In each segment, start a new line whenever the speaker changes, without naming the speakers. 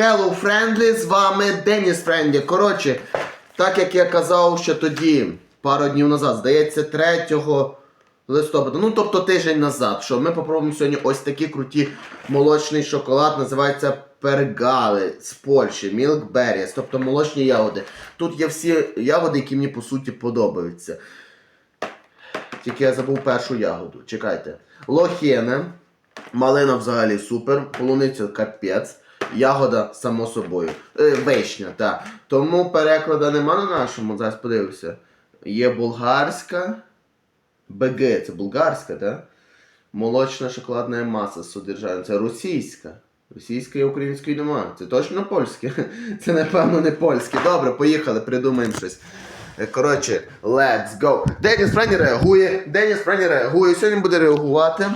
Hello Friendly, з вами Деніс Френдлі. Коротше, так як я казав ще тоді, пару днів назад, здається, 3 листопада, ну тобто тиждень назад, що ми попробуємо сьогодні ось такі круті молочний шоколад, називається пергали з Польщі, Milk Berries, тобто молочні ягоди. Тут є всі ягоди, які мені по суті подобаються. Тільки я забув першу ягоду. Чекайте. Лохєне. Малина взагалі супер. Полуниця капець. Ягода, само собою. Е, вишня, так. Тому перекладу нема на нашому, зараз подивлюся. Є булгарська. БГ, це булгарська, так? Молочна шоколадна маса з. Це російська. Російської і української немає. Це точно польське. Це напевно не польське. Добре, поїхали, придумаємо щось. Е, Коротше, let's go. Деніс Френі реагує. Деніс Френі реагує. Сьогодні буде реагувати.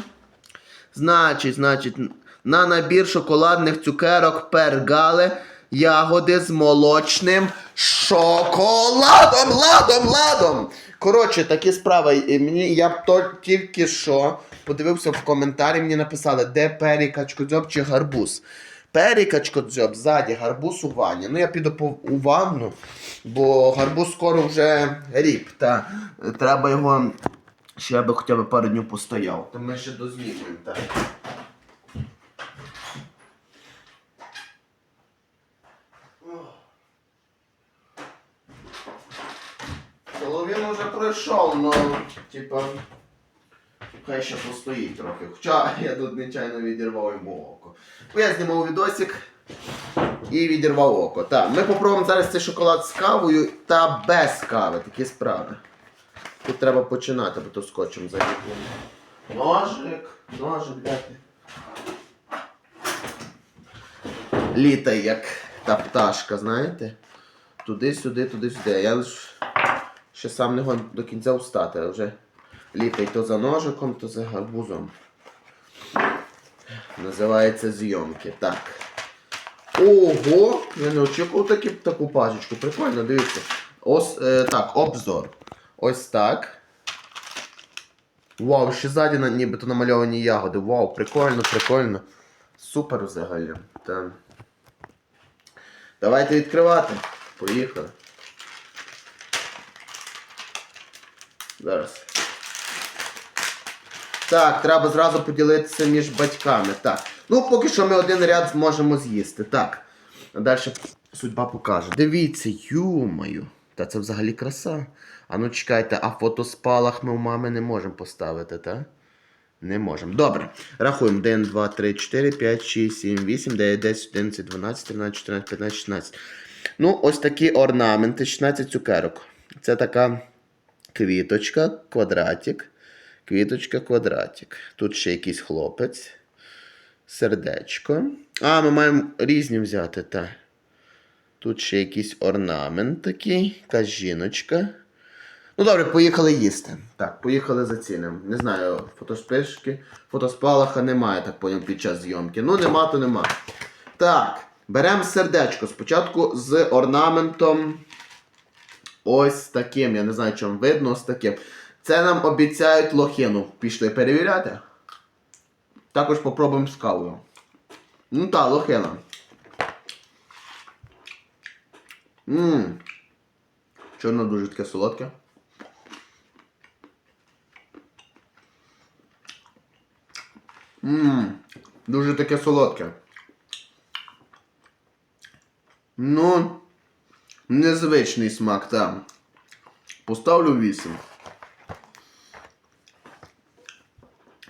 Значить, значить, на набір шоколадних цукерок пергали ягоди з молочним шоколадом. Ладом, ладом. Коротше, такі справи. Мені я то тільки що подивився в коментарі, мені написали, де пері качкодзьоб чи гарбуз. Пері качкодзьоб ззаді, гарбуз у ванні. Ну я піду по у ванну, бо гарбуз скоро вже ріп. Та треба його ще би хоча б пару днів постояв. То ми ще дознімуємо, так. Половину вже пройшов, ну, типа, хай ще постоїть трохи. Хоча я тут нечайно відірвав йому око. Я знімав відосик і відірвав око. Так, ми попробуємо зараз цей шоколад з кавою та без кави. Такі справи. Тут треба починати, бо то скотчем заліплено. Ножик, ножик, де ти? Літає, як та пташка, знаєте? Туди-сюди, туди-сюди. Я лиш ще сам не гон до кінця встати, а вже літає то за ножиком, то за гарбузом. Називається зйомки. Так. Ого! Я не очікував такі, таку пачечку. Прикольно, дивіться. Ось е, так, обзор. Ось так. Вау, ще ззаді нібито намальовані ягоди. Вау, прикольно, прикольно. Супер взагалі. Так. Давайте відкривати. Поїхали. Зараз. Так, треба зразу поділитися між батьками. Так. Ну, поки що ми один ряд зможемо з'їсти. Так. Далі судьба покаже. Дивіться, юмою. Та це взагалі краса. А ну чекайте, а фотоспалах ми у мами не можемо поставити, так? Не можемо. Добре. Рахуємо. 1, 2, 3, 4, 5, 6, 7, 8, 9, 10, 11, 12, 13, 14, 15, 16. Ну, ось такі орнаменти, 16 цукерок. Це така квіточка, квадратик. Квіточка, квадратик. Тут ще якийсь хлопець. Сердечко. А, ми маємо різні взяти, так. Тут ще якийсь орнамент такий, якась жіночка. Ну добре, поїхали їсти. Так, поїхали за цінем. Не знаю, фотоспишки, фотоспалаха немає, так поняв, під час зйомки. Ну, нема, то нема. Так, беремо сердечко. Спочатку з орнаментом. Ось таким. Я не знаю, чому видно, ось таким. Це нам обіцяють лохину. Пішли перевіряти. Також попробуємо з кавою. Ну так, лохина. Ммм. Чорно дуже таке солодке. Ммм. Дуже таке солодке. Ну, незвичний смак, там. Поставлю 8.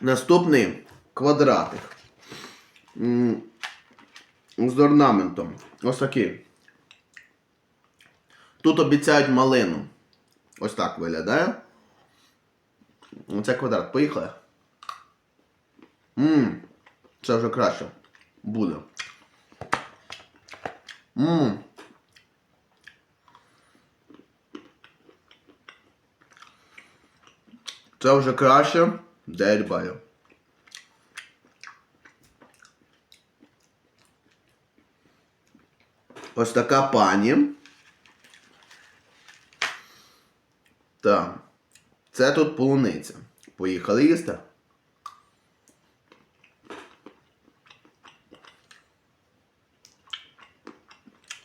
Наступний квадратик. З орнаментом. Ось такий. Тут обіцяють малину. Ось так виглядає. Оце квадрат. Поїхали. Ммм. Це вже краще. Буде. Ммм. Це вже краще. 9 балів. Ось така пані. Так. Це тут полуниця. Поїхали їсти.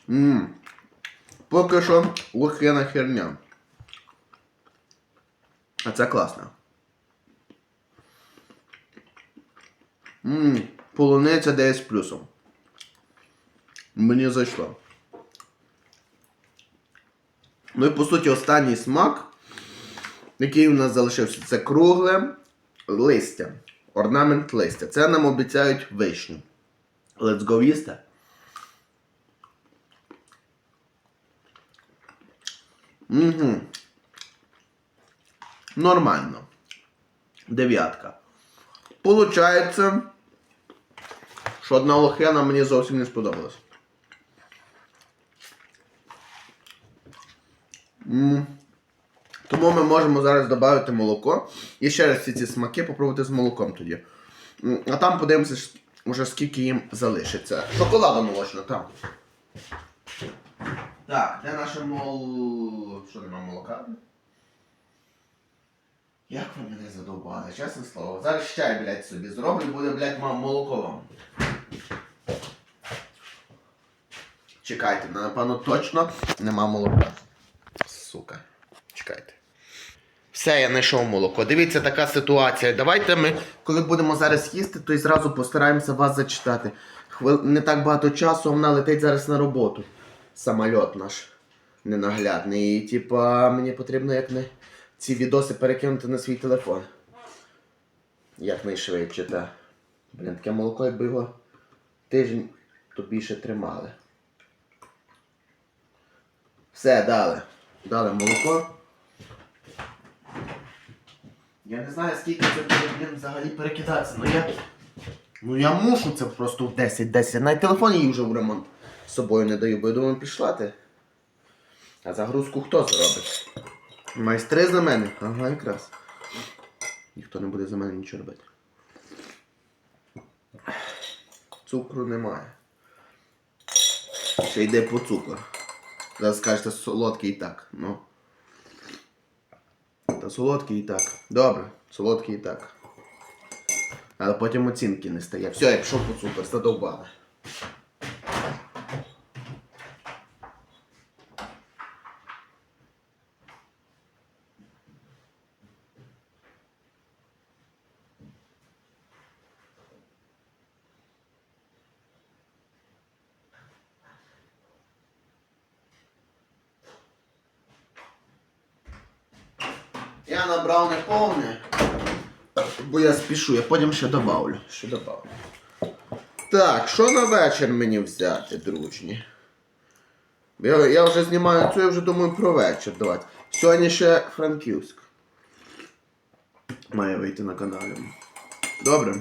Ммм. Поки що лохина херня. А це класно. Ммм, полуниця 10 з плюсом. Мені зайшло. Ну і по суті останній смак, який у нас залишився, це кругле листя. Орнамент листя. Це нам обіцяють вишню. Let's go їсти. Угу. Нормально. Дев'ятка. Получається, що одна лохина мені зовсім не сподобалась. Тому ми можемо зараз додати молоко. І ще раз всі ці смаки попробувати з молоком тоді. А там подивимося, ж- скільки їм залишиться. Шоколаду молочно, там. Так, де наше мол. Що нема молока? Як ви мене задовбали, чесне слово. Зараз чай, блядь, собі зроблю, буде, блядь, мам молоко вам. Чекайте, напевно, точно нема молока. Сука. Чекайте. Все, я знайшов молоко. Дивіться, така ситуація. Давайте ми, коли будемо зараз їсти, то і зразу постараємося вас зачитати. Хвил... Не так багато часу, вона летить зараз на роботу. Самольот наш ненаглядний. І типа мені потрібно як не ці відоси перекинути на свій телефон. Якнайшвидше, та. Блін, таке молоко, якби його тиждень то більше тримали. Все, дали. Дали молоко. Я не знаю, скільки це буде взагалі перекидатися. Ну я. Ну я мушу це просто в 10-10. Навіть телефон її вже в ремонт з собою не даю, бо я думаю, пішла ти. А загрузку хто зробить? Майстри за мене? Ага, якраз. Ніхто не буде за мене нічого робити. Цукру немає. Ще йде по цукор. Зараз скажете солодкий і так. Ну. Та солодкий і так. Добре, солодкий і так. Але потім оцінки не стає. Все, я пішов по цукор, задовбали. Я набрав не повне, бо я спішу, я потім ще добавлю. Ще добавлю. Так, що на вечір мені взяти, дружні? Я, я вже знімаю цю, я вже думаю про вечір давати. Сьогодні ще Франківськ. Має вийти на каналі. Добре.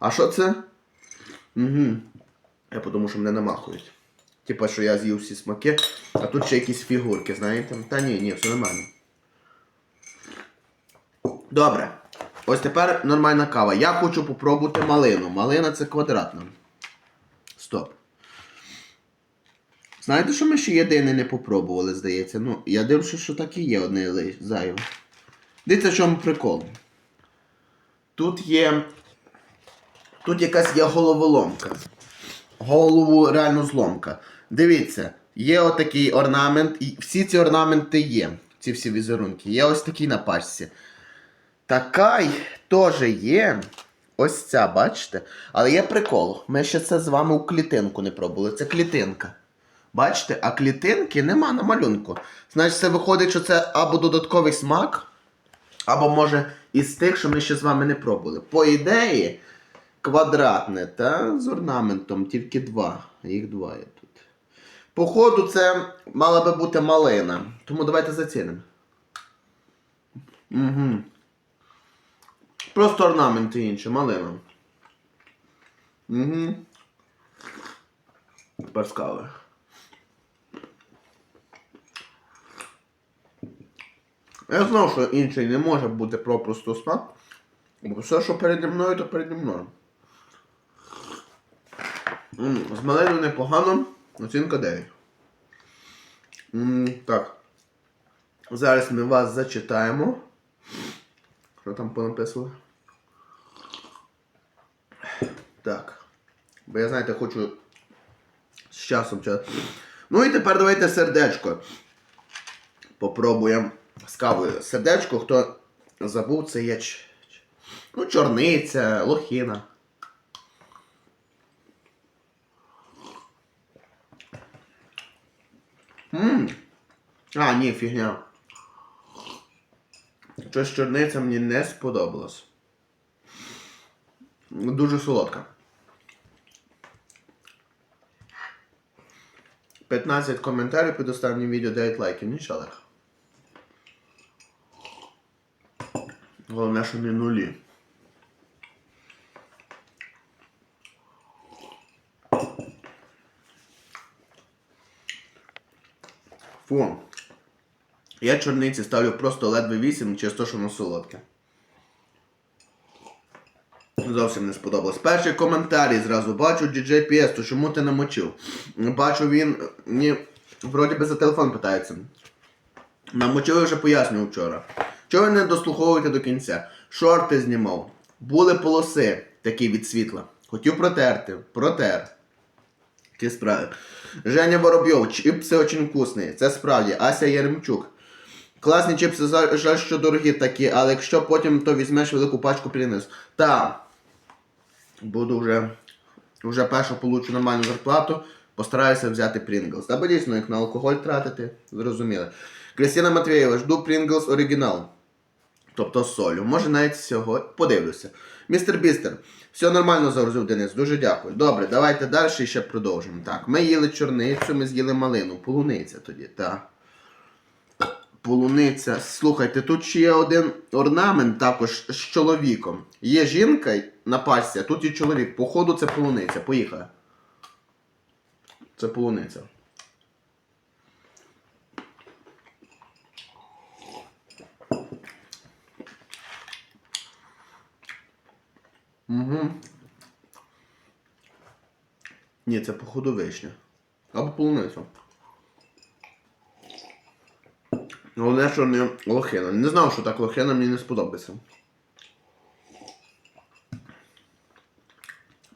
А що це? Угу. Я подумав, що мене намахують. Типа, що я з'їв всі смаки, а тут ще якісь фігурки, знаєте? Та ні, ні, все нормально. Добре. Ось тепер нормальна кава. Я хочу попробувати малину. Малина це квадратна. Стоп. Знаєте, що ми ще єдине не попробували, здається. Ну, я дивлюся, що так і є одне зайве. Дивіться, в чому прикол. Тут є. Тут якась є головоломка. Голову реально зломка. Дивіться, є отакий орнамент, і всі ці орнаменти є. Ці всі візерунки. Є ось такий на пачці. Така теж є. Ось ця, бачите? Але є прикол. Ми ще це з вами у клітинку не пробували. Це клітинка. Бачите? А клітинки нема на малюнку. Значить, це виходить, що це або додатковий смак, або може із тих, що ми ще з вами не пробували. По ідеї, квадратне, та з орнаментом, тільки два. Їх два є тут. Походу, це мала би бути малина. Тому давайте зацінимо. Угу. Просто орнаменти інші, малина. Угу. Тепер з кави. Я знав, що інший не може бути просто смак. Бо все, що переді мною, то переді мною. М, З малиною непогано, оцінка 9. М, Так. Зараз ми вас зачитаємо. Що там понаписували? Так. Бо я, знаєте, хочу з часом. Ну і тепер давайте сердечко. Попробуємо з кавою. Сердечко, хто забув, це є ну, чорниця, лохіна. Ммм. А, ні, фігня. Щось чорниця мені не сподобалось. Дуже солодка. 15 коментарів під останнім відео 9 лайків, нічого легко. Головне, що не нулі. Фу. Я чорниці ставлю просто ледве 8 через те, що воно солодке. Зовсім не сподобалось. Перший коментарі зразу бачу DJ то чому ти намочив? Бачу він мені вроді би за телефон питається. Намочив я вже пояснював вчора. Чого ви не дослуховуєте до кінця? Шорти знімав. Були полоси такі від світла. Хотів протерти. Протер. Ті справи. Женя Воробйов, чіпси очень вкусні. Це справді. Ася Яремчук. Класні чіпси, жаль, що дорогі такі, але якщо потім то візьмеш велику пачку принес. Та. Буду вже. Вже першу получу нормальну зарплату. Постараюся взяти Pringles. Та дійсно, як на алкоголь тратити, зрозуміли. Кристина Матвієва, жду Pringles оригінал. Тобто з солью. Може навіть сьогодні. Подивлюся. Містер Бістер, все нормально загрузив Денис, дуже дякую. Добре, давайте далі ще продовжимо. Так, ми їли чорницю, ми з'їли малину. Полуниця тоді, так. Полуниця. Слухайте, тут ще є один орнамент також з чоловіком. Є жінка на пасі, а тут є чоловік. Походу це полуниця. Поїхали. Це полуниця. Угу. Ні, це походу вишня. Або полуниця. Головне, що не лохина. Не знав, що так лохина мені не сподобається.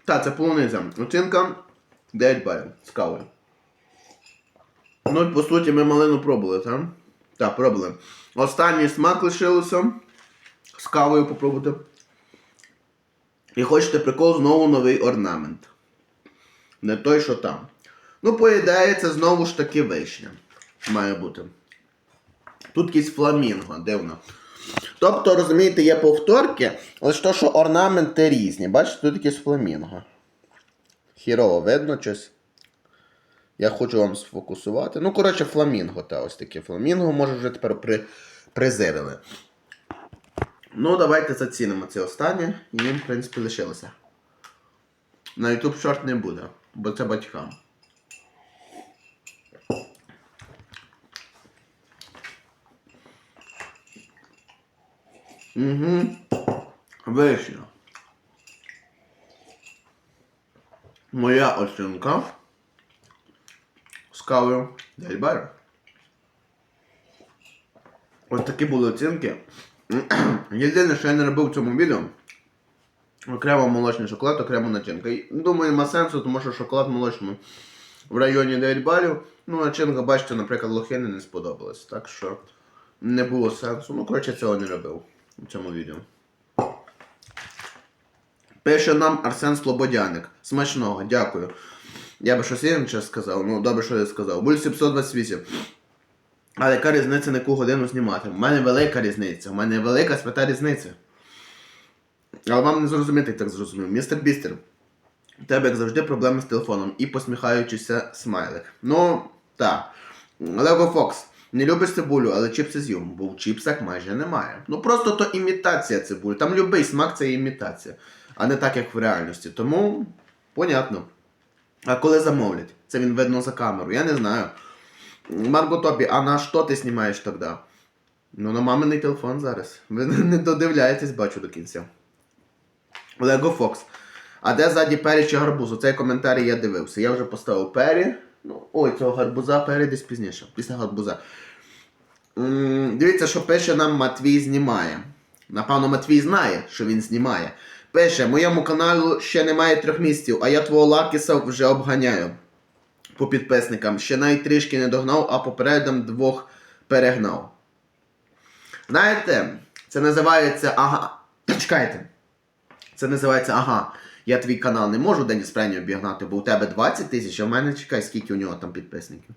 Так, це полуниця. Оцінка 9 балів з кавою. Ну по суті ми малину пробували, так? Так, пробували. Останній смак лишилося. З кавою попробувати. І хочете прикол, знову новий орнамент. Не той, що там. Ну, по ідеї, це знову ж таки вишня. Має бути. Тут якийсь фламінго, дивно. Тобто, розумієте, є повторки, лише то, що орнаменти різні. Бачите, тут якийсь фламінго. Хірово видно щось. Я хочу вам сфокусувати. Ну, коротше, фламінго, та ось таке фламінго, може вже тепер при... призирили. Ну, давайте зацінимо це останнє, і їм, в принципі, лишилося. На YouTube шорт не буде, бо це батькам. Угу. Вишня. Моя оцінка з кавою Дельбер. Ось такі були оцінки. Єдине, що я не робив в цьому відео. Окремо молочний шоколад, окремо начинка. Думаю, нема сенсу, тому що шоколад молочний в районі 9 балів. Ну, начинка, бачите, наприклад, лохини не сподобалась. Так що не було сенсу. Ну, коротше, цього не робив у цьому відео. Пише нам Арсен Слободяник. Смачного, дякую. Я би щось інше сказав, ну добре, що я сказав. Буль 728. Але яка різниця на яку годину знімати? У мене велика різниця. У мене велика свята різниця. Але вам не зрозуміти, як так зрозумів. Містер Бістер, у тебе, як завжди, проблеми з телефоном і посміхаючийся смайлик. Ну, так. Лего Фокс. Не любиш цибулю, але чіпси з'їв, бо в чіпсах майже немає. Ну просто то імітація цибулі. Там любий смак це імітація, а не так, як в реальності. Тому, понятно. А коли замовлять? Це він видно за камеру. Я не знаю. Марго Тобі, а на що ти знімаєш тоді? Ну, на маминий телефон зараз. Ви не додивляєтесь, бачу до кінця. Лего Фокс. А де ззаді пері чи гарбуз? Оцей коментар я дивився. Я вже поставив пері. Ну, ой, цього гарбуза пері десь пізніше. Після гарбуза. Дивіться, що пише нам Матвій знімає. Напевно, Матвій знає, що він знімає. Пише, моєму каналу ще немає трьох місяців, а я твого Лакіса вже обганяю. по підписникам. Ще навіть трішки не догнав, а попередом двох перегнав. Знаєте, це називається ага. Чекайте. Це називається ага. Я твій канал не можу Деніс Френі обігнати, бо у тебе 20 тисяч, а в мене чекай, скільки у нього там підписників.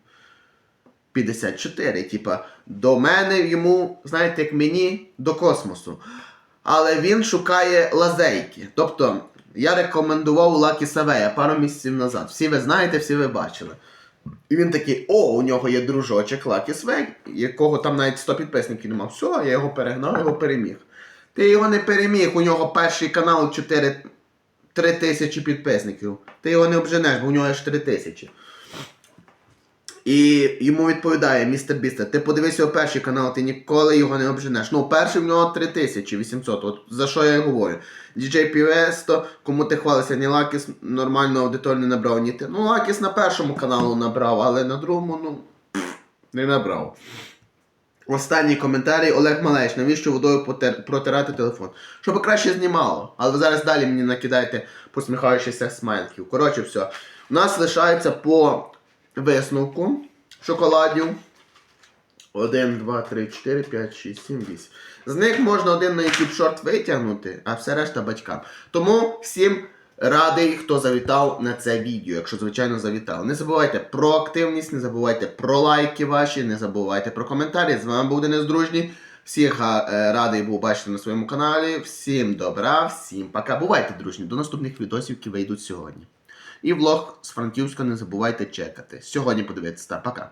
54. Типа, до мене йому, знаєте, як мені до космосу. Але він шукає лазейки. Тобто, я рекомендував Лакі Савея пару місяців назад. Всі ви знаєте, всі ви бачили. І він такий: о, у нього є дружочок Лакі Свей, якого там навіть 100 підписників немає. Все, я його перегнав, його переміг. Ти його не переміг, у нього перший канал 4 3 тисячі підписників. Ти його не обженеш, бо у нього аж 3 тисячі. І йому відповідає містер Бістер, ти подивись його перший канал, ти ніколи його не обженеш. Ну, перший в нього 3800, от за що я й говорю. DJ Piesto, кому ти хвалишся, ні Лакіс нормально аудиторію не набрав, ні ти. Ну, Лакіс на першому каналу набрав, але на другому, ну, не набрав. Останній коментарій Олег Малеш, навіщо водою потер- протирати телефон? Щоб краще знімало. Але ви зараз далі мені накидаєте посміхаючися смайликів. Коротше, все. У нас лишається по висновку шоколадів. 1, 2, 3, 4, 5, 6, 7, 8. З них можна один на YouTube шорт витягнути, а все решта батькам. Тому всім радий, хто завітав на це відео, якщо звичайно завітав. Не забувайте про активність, не забувайте про лайки ваші, не забувайте про коментарі. З вами був Денис Дружній. Всіх е, радий був бачити на своєму каналі. Всім добра, всім пока. Бувайте дружні. До наступних відосів, які вийдуть сьогодні. І влог з Франківська не забувайте чекати. Сьогодні подивитися. Та, пока.